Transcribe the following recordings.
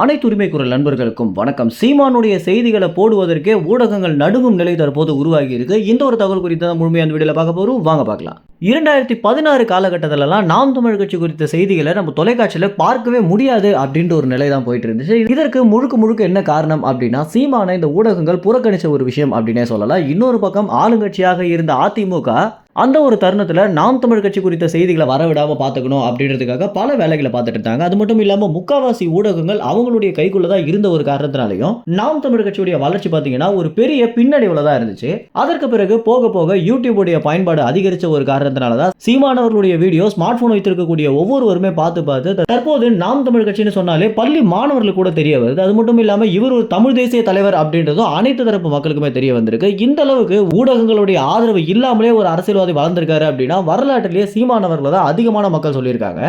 அனைத்து உரிமை குரல் நண்பர்களுக்கும் வணக்கம். சீமானுடைய செய்திகளை போடுவதற்கே ஊடகங்கள் நடுங்கும் நிலை தற்போது உருவாகி இருக்கு. இந்த ஒரு தகவல் குறித்து தான் முழுமையாக அந்த பார்க்க போகிறோம் வாங்க பார்க்கலாம். இரண்டாயிரத்தி பதினாறு காலகட்டத்திலலாம் நாம் தமிழ் கட்சி குறித்த செய்திகளை நம்ம தொலைக்காட்சியில் பார்க்கவே முடியாது அப்படின்ற ஒரு நிலை தான் போயிட்டு இருந்துச்சு இதற்கு முழுக்க முழுக்க என்ன காரணம் அப்படின்னா சீமான இந்த ஊடகங்கள் புறக்கணிச்ச ஒரு விஷயம் அப்படின்னே சொல்லலாம். இன்னொரு பக்கம் ஆளுங்கட்சியாக இருந்த அதிமுக அந்த ஒரு தருணத்தில் நாம் தமிழ் கட்சி குறித்த செய்திகளை வரவிடாமல் பார்த்துக்கணும் அப்படின்றதுக்காக பல வேலைகளை பார்த்துட்டு இருந்தாங்க. அது மட்டும் இல்லாமல் முக்காவாசி ஊடகங்கள் அவங்களுடைய கைக்குள்ள தான் இருந்த ஒரு காரணத்தினாலையும் நாம் தமிழ் கட்சியுடைய வளர்ச்சி பார்த்தீங்கன்னா ஒரு பெரிய பின்னடைவில் தான் இருந்துச்சு. அதற்கு பிறகு போக போக யூடியூபுடைய பயன்பாடு அதிகரித்த ஒரு காரணம் காரணத்தினால தான் சீமானவர்களுடைய வீடியோ ஸ்மார்ட் போன் வைத்திருக்கக்கூடிய ஒவ்வொருவருமே பார்த்து பார்த்து தற்போது நாம் தமிழ் கட்சின்னு சொன்னாலே பள்ளி மாணவர்களுக்கு கூட தெரிய வருது. அது மட்டும் இல்லாமல் இவர் ஒரு தமிழ் தேசிய தலைவர் அப்படின்றதும் அனைத்து தரப்பு மக்களுக்குமே தெரிய வந்திருக்கு. இந்த அளவுக்கு ஊடகங்களுடைய ஆதரவு இல்லாமலே ஒரு அரசியல்வாதி வளர்ந்திருக்காரு அப்படின்னா வரலாற்றிலேயே சீமானவர்களை தான் அதிகமான மக்கள் சொல்லியிருக்காங்க.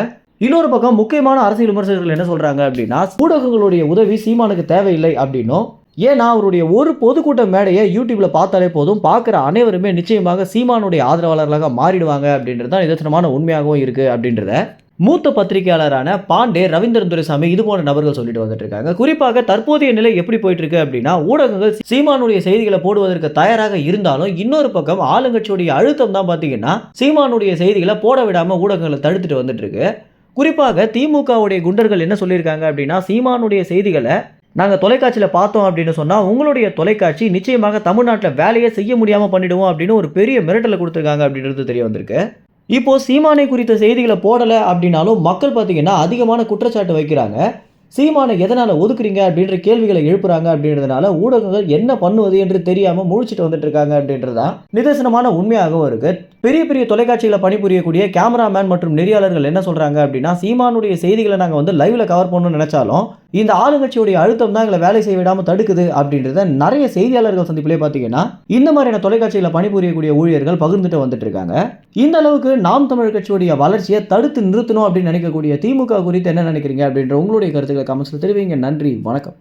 இன்னொரு பக்கம் முக்கியமான அரசியல் விமர்சகர்கள் என்ன சொல்றாங்க அப்படின்னா ஊடகங்களுடைய உதவி சீமானுக்கு தேவையில்லை அப்படின்னும் ஏன்னா அவருடைய ஒரு பொதுக்கூட்ட மேடையை யூடியூப்ல பார்த்தாலே போதும்? பார்க்குற அனைவருமே நிச்சயமாக சீமானுடைய ஆதரவாளர்களாக மாறிடுவாங்க அப்படின்றது தான் நிதர்சனமான உண்மையாகவும் இருக்குது அப்படின்றத மூத்த பத்திரிகையாளரான பாண்டே ரவீந்திரன் துரைசாமி இது போன்ற நபர்கள் சொல்லிட்டு வந்துட்டு இருக்காங்க குறிப்பாக தற்போதைய நிலை எப்படி போயிட்டு இருக்கு அப்படின்னா ஊடகங்கள் சீமானுடைய செய்திகளை போடுவதற்கு தயாராக இருந்தாலும் இன்னொரு பக்கம் ஆளுங்கட்சியுடைய அழுத்தம் தான் பார்த்தீங்கன்னா சீமானுடைய செய்திகளை போட விடாம ஊடகங்களை தடுத்துட்டு வந்துட்டு இருக்கு குறிப்பாக திமுகவுடைய குண்டர்கள் என்ன சொல்லியிருக்காங்க அப்படின்னா சீமானுடைய செய்திகளை நாங்கள் தொலைக்காட்சியில் பார்த்தோம் அப்படின்னு சொன்னால் உங்களுடைய தொலைக்காட்சி நிச்சயமாக தமிழ்நாட்டில் வேலையை செய்ய முடியாமல் பண்ணிடுவோம் அப்படின்னு ஒரு பெரிய மிரட்டலை கொடுத்துருக்காங்க அப்படின்றது தெரிய வந்திருக்கு. இப்போது சீமானை குறித்த செய்திகளை போடலை அப்படின்னாலும் மக்கள் பார்த்தீங்கன்னா அதிகமான குற்றச்சாட்டு வைக்கிறாங்க. சீமானை எதனால் ஒதுக்குறீங்க அப்படின்ற கேள்விகளை எழுப்புறாங்க அப்படின்றதுனால ஊடகங்கள் என்ன பண்ணுவது என்று தெரியாமல் முழிச்சிட்டு வந்துட்டு இருக்காங்க அப்படின்றது தான் நிதர்சனமான உண்மையாகவும் இருக்குது பெரிய பெரிய தொலைக்காட்சிகளை பணிபுரியக்கூடிய கேமராமேன் மற்றும் நெறியாளர்கள் என்ன சொல்கிறாங்க அப்படின்னா சீமானுடைய செய்திகளை நாங்கள் வந்து லைவில் கவர் பண்ணணும்னு நினச்சாலும் இந்த ஆளுங்கட்சியுடைய அழுத்தம் தான் எங்களை வேலை செய்ய விடாமல் தடுக்குது அப்படின்றத நிறைய செய்தியாளர்கள் சந்திப்பிலே பார்த்தீங்கன்னா இந்த மாதிரியான தொலைக்காட்சியில் பணிபுரியக்கூடிய ஊழியர்கள் பகிர்ந்துட்டு வந்துட்டு இருக்காங்க. இந்த அளவுக்கு நாம் தமிழ் கட்சியுடைய வளர்ச்சியை தடுத்து நிறுத்தணும் அப்படின்னு நினைக்கக்கூடிய திமுக குறித்து என்ன நினைக்கிறீங்க அப்படின்ற உங்களுடைய கருத்துக்களை கமெண்ட்ஸில் தெரிவிங்க. நன்றி வணக்கம்.